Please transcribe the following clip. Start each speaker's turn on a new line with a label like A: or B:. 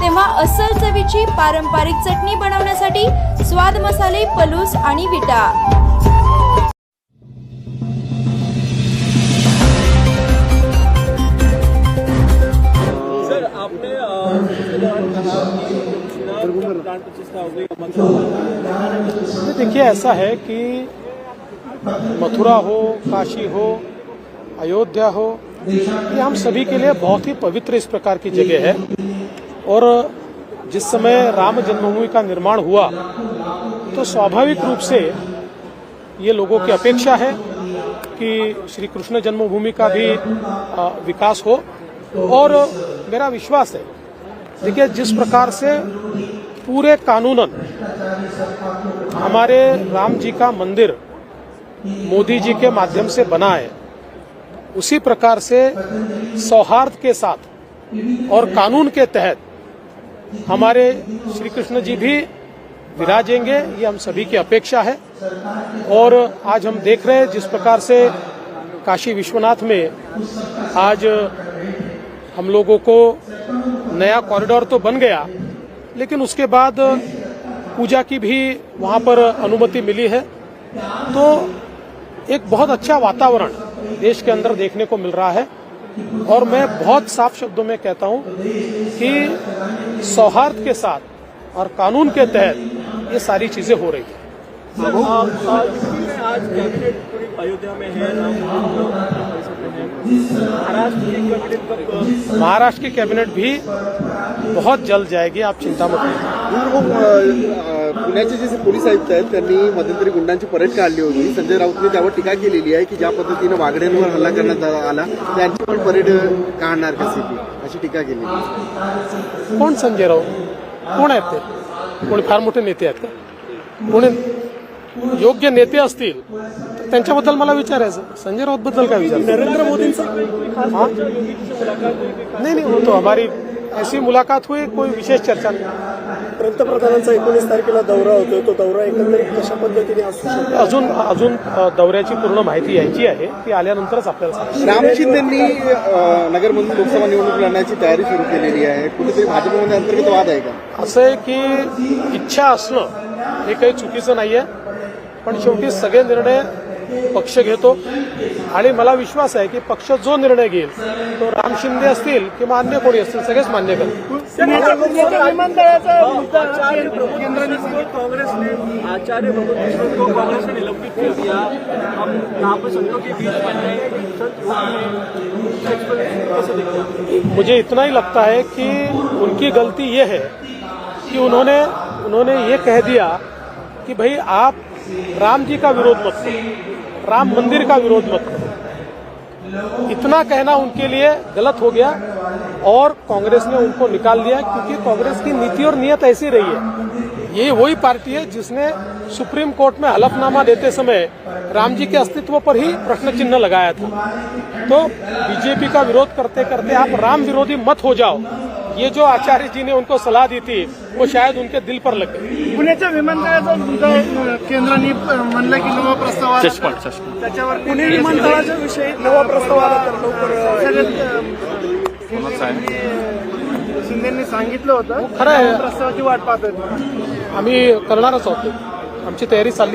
A: तेव्हा अस्सल चवीची पारंपरिक चटणी बनवण्यासाठी स्वाद मसाले पलूस आणि विटा.
B: देखिए ऐसा है कि मथुरा हो काशी हो अयोध्या हो ये हम सभी के लिए बहुत ही पवित्र इस प्रकार की जगह है। और जिस समय राम जन्मभूमि का निर्माण हुआ तो स्वाभाविक रूप से ये लोगों की अपेक्षा है कि श्री कृष्ण जन्मभूमि का भी विकास हो। और मेरा विश्वास है, देखिए, जिस प्रकार से पूरे कानूनन हमारे राम जी का मंदिर मोदी जी के माध्यम से बना है, उसी प्रकार से सौहार्द के साथ और कानून के तहत हमारे श्री कृष्ण जी भी विराजेंगे, ये हम सभी की अपेक्षा है। और आज हम देख रहे हैं जिस प्रकार से काशी विश्वनाथ में आज हम लोगों को नया कॉरिडोर तो बन गया, लेकिन उसके बाद पूजा की भी वहाँ पर अनुमति मिली है। तो एक बहुत अच्छा वातावरण देश के अंदर देखने को मिल रहा है। और मैं बहुत साफ़ शब्दों में कहता हूँ कि सौहार्द के साथ और कानून के तहत ये सारी चीज़ें हो रही हैं।
C: आज कैबिनेट अयोध्या में महाराष्ट्र की कैबिनेट कब
B: महाराष्ट्र की कैबिनेट भी बहुत जल्द जाएगी आप चिंता मत करिए।
D: पुण्याचे जे पोलीस आयुक्त आहेत त्यांनी मध्यंतरी गुंडांची परेड काढली होती. संजय राऊतने त्यावर टीका केलेली आहे की ज्या पद्धतीनं वागड्यांवर हल्ला करण्यात आला त्यांची पण परेड काढणार कशी ती अशी टीका केली
B: कोण संजय राऊत? कोण आहेत ते? कोणी फार मोठे नेते आहेत का? कोणी योग्य नेते असतील तर त्यांच्याबद्दल मला विचारायचं संजय राऊत बद्दल काय विचार?
C: नरेंद्र मोदींचा?
B: हाँ? नहीं नहीं वो तो हमारी ऐसी मुलाकात हुई कोई विशेष चर्चा नहीं.
C: पंतप्रधानांचा एकोणीस तारखेला दौरा होतोय तो दौरा एकंदरीत कशा पद्धतीने असू शकतो?
B: अजून अजून दौऱ्याची पूर्ण माहिती यायची आहे ती आल्यानंतरच आपल्याला
D: राम शिंदेंनी नगरमधून लोकसभा निवडणूक लढण्याची तयारी सुरू केलेली आहे. कुठेतरी भाजपमध्ये अंतर्गत वाद आहे का?
B: असं आहे की इच्छा असणं हे काही चुकीचं नाहीये पण शेवटी सगळे निर्णय पक्ष घेतो. आणि मला विश्वास आहे की पक्ष जो निर्णय घेईल तो राम शिंदे असतील किंवा अन्य कोणी असतील सगळेच मान्य करतील.
C: आचार्य को कांग्रेस ने निलंबित कर दिया हम यहाँ पर संतों के बीच में हैं संत युवा हैं कैसे देखते हैं?
B: मुझे इतना ही लगता है कि उनकी गलती ये है कि उन्होंने उन्होंने ये कह दिया कि भाई आप राम जी का विरोध मत करो। राम मंदिर का विरोध मत करो। इतना कहना उनके लिए गलत हो गया और कांग्रेस ने उनको निकाल दिया, क्योंकि कांग्रेस की नीति और नियत ऐसी रही है। ये वही पार्टी है जिसने सुप्रीम कोर्ट में हलफनामा देते समय राम जी के अस्तित्व पर ही प्रश्न चिन्ह लगाया था। तो बीजेपी का विरोध करते करते आप राम विरोधी मत हो जाओ। ये जो आचार्य जी ने उनको सलाह दी थी वो शायद उनके दिल पर लग गई।
E: पुण्याच्या विमानतळाचा मुद्दा केंद्राने म्हणलं की नवा प्रस्ताव आला. त्याच्यावर
C: पुणे विमानतळाच्या विषयी नवा प्रस्ताव आला तर लवकर
E: शिंदेनी सांगितलं होतं.
B: खरं आहे.
E: प्रस्तावाची वाट पाहत होते
B: आम्ही करणारच आहोत. आमची तयारी चालली